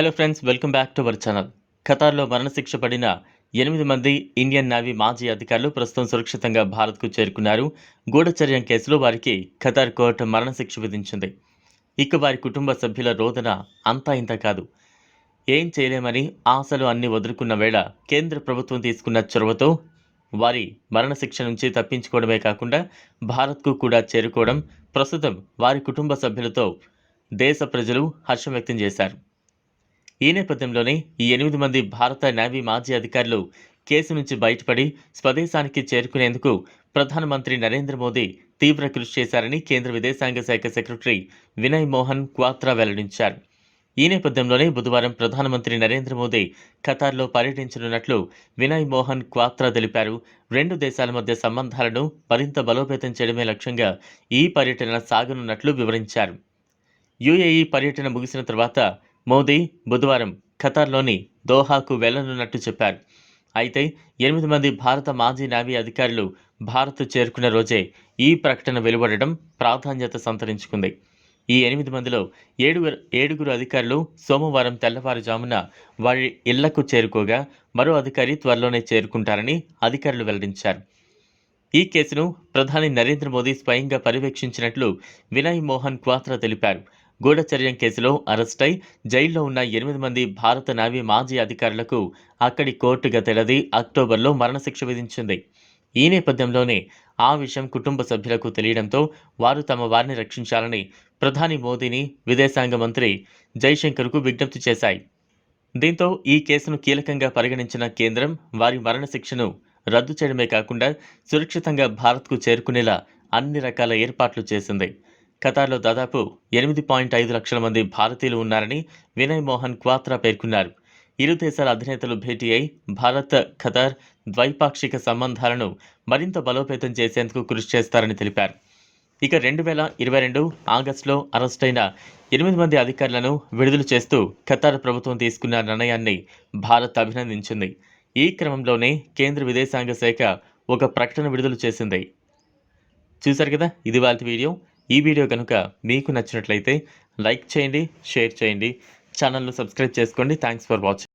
Hello friends welcome back to our channel ఖతార్లో మరణశిక్ష పడిన ఎనిమిది మంది ఇండియన్ నేవీ మాజీ అధికారులు ప్రస్తుతం సురక్షితంగా భారత్కు చేరుకున్నారు. గూఢచర్యం కేసులో వారికి ఖతార్ కోర్టు మరణశిక్ష విధించింది. ఇక వారి కుటుంబ సభ్యుల రోదన అంతా ఇంత కాదు. ఏం చేయలేమని ఆశలు అన్ని వదులుకున్న వేళ కేంద్ర ప్రభుత్వం తీసుకున్న చొరవతో వారి మరణశిక్ష నుంచి తప్పించుకోవడమే కాకుండా భారత్కు కూడా చేరుకోవడం ప్రస్తుతం వారి కుటుంబ సభ్యులతో దేశ ప్రజలు హర్షం వ్యక్తం చేశారు. ఈ నేపథ్యంలోనే ఈ ఎనిమిది మంది భారత నేవీ మాజీ అధికారులు కేసు నుంచి బయటపడి స్వదేశానికి చేరుకునేందుకు ప్రధానమంత్రి నరేంద్ర మోదీ తీవ్ర కృషి చేశారని కేంద్ర విదేశాంగ శాఖ సెక్రటరీ వినయ్ మోహన్ క్వాత్రా వెల్లడించారు. ఈ నేపథ్యంలోనే బుధవారం ప్రధానమంత్రి నరేంద్ర మోదీ ఖతార్లో పర్యటించనున్నట్లు వినయ్ మోహన్ క్వాత్రా తెలిపారు. రెండు దేశాల మధ్య సంబంధాలను మరింత బలోపేతం చేయడమే లక్ష్యంగా ఈ పర్యటన సాగనున్నట్లు వివరించారు. యుఏఈ పర్యటన ముగిసిన తర్వాత మోదీ బుధవారం ఖతార్లోని దోహాకు వెళ్ళనున్నట్టు చెప్పారు. అయితే ఎనిమిది మంది భారత మాజీ నావీ అధికారులు భారత్ చేరుకున్న రోజే ఈ ప్రకటన వెలువడడం ప్రాధాన్యత సంతరించుకుంది. ఈ ఎనిమిది మందిలో ఏడుగురు ఏడుగురు అధికారులు సోమవారం తెల్లవారుజామున వారి ఇళ్ళకు చేరుకోగా మరో అధికారి త్వరలోనే చేరుకుంటారని అధికారులు వెల్లడించారు. ఈ కేసును ప్రధాని నరేంద్ర మోదీ స్వయంగా పర్యవేక్షించినట్లు వినయ్ మోహన్ క్వాత్రా తెలిపారు. గూఢచర్యం కేసులో అరెస్టై జైల్లో ఉన్న ఎనిమిది మంది భారత నావీ మాజీ అధికారులకు అక్కడి కోర్టు గతేడాది అక్టోబర్లో మరణశిక్ష విధించింది. ఈ నేపథ్యంలోనే ఆ విషయం కుటుంబ సభ్యులకు తెలియడంతో వారు తమ వారిని రక్షించాలని ప్రధాని మోదీని విదేశాంగ మంత్రి జైశంకర్కు విజ్ఞప్తి చేశాయి. దీంతో ఈ కేసును కీలకంగా పరిగణించిన కేంద్రం వారి మరణశిక్షను రద్దు చేయడమే కాకుండా సురక్షితంగా భారత్కు చేరుకునేలా అన్ని రకాల ఏర్పాట్లు చేసింది. ఖతార్లో దాదాపు ఎనిమిది పాయింట్ ఐదు లక్షల మంది భారతీయులు ఉన్నారని వినయ్ మోహన్ క్వాత్రా పేర్కొన్నారు. ఇరు దేశాల అధినేతలు భేటీ అయి భారత్ ఖతార్ ద్వైపాక్షిక సంబంధాలను మరింత బలోపేతం చేసేందుకు కృషి చేస్తారని తెలిపారు. ఇక రెండు వేల ఇరవై రెండు ఆగస్టులో అరెస్టైన ఎనిమిది మంది అధికారులను విడుదల చేస్తూ ఖతార్ ప్రభుత్వం తీసుకున్న నిర్ణయాన్ని భారత్ అభినందించింది. ఈ క్రమంలోనే కేంద్ర విదేశాంగ శాఖ ఒక ప్రకటన విడుదల చేసింది. చూశారు కదా? ఇది వాళ్ళ వీడియో. ఈ వీడియో కనుక మీకు నచ్చినట్లయితే లైక్ చేయండి షేర్ చేయండి ఛానల్ను సబ్స్క్రైబ్ చేసుకోండి. Thanks for watching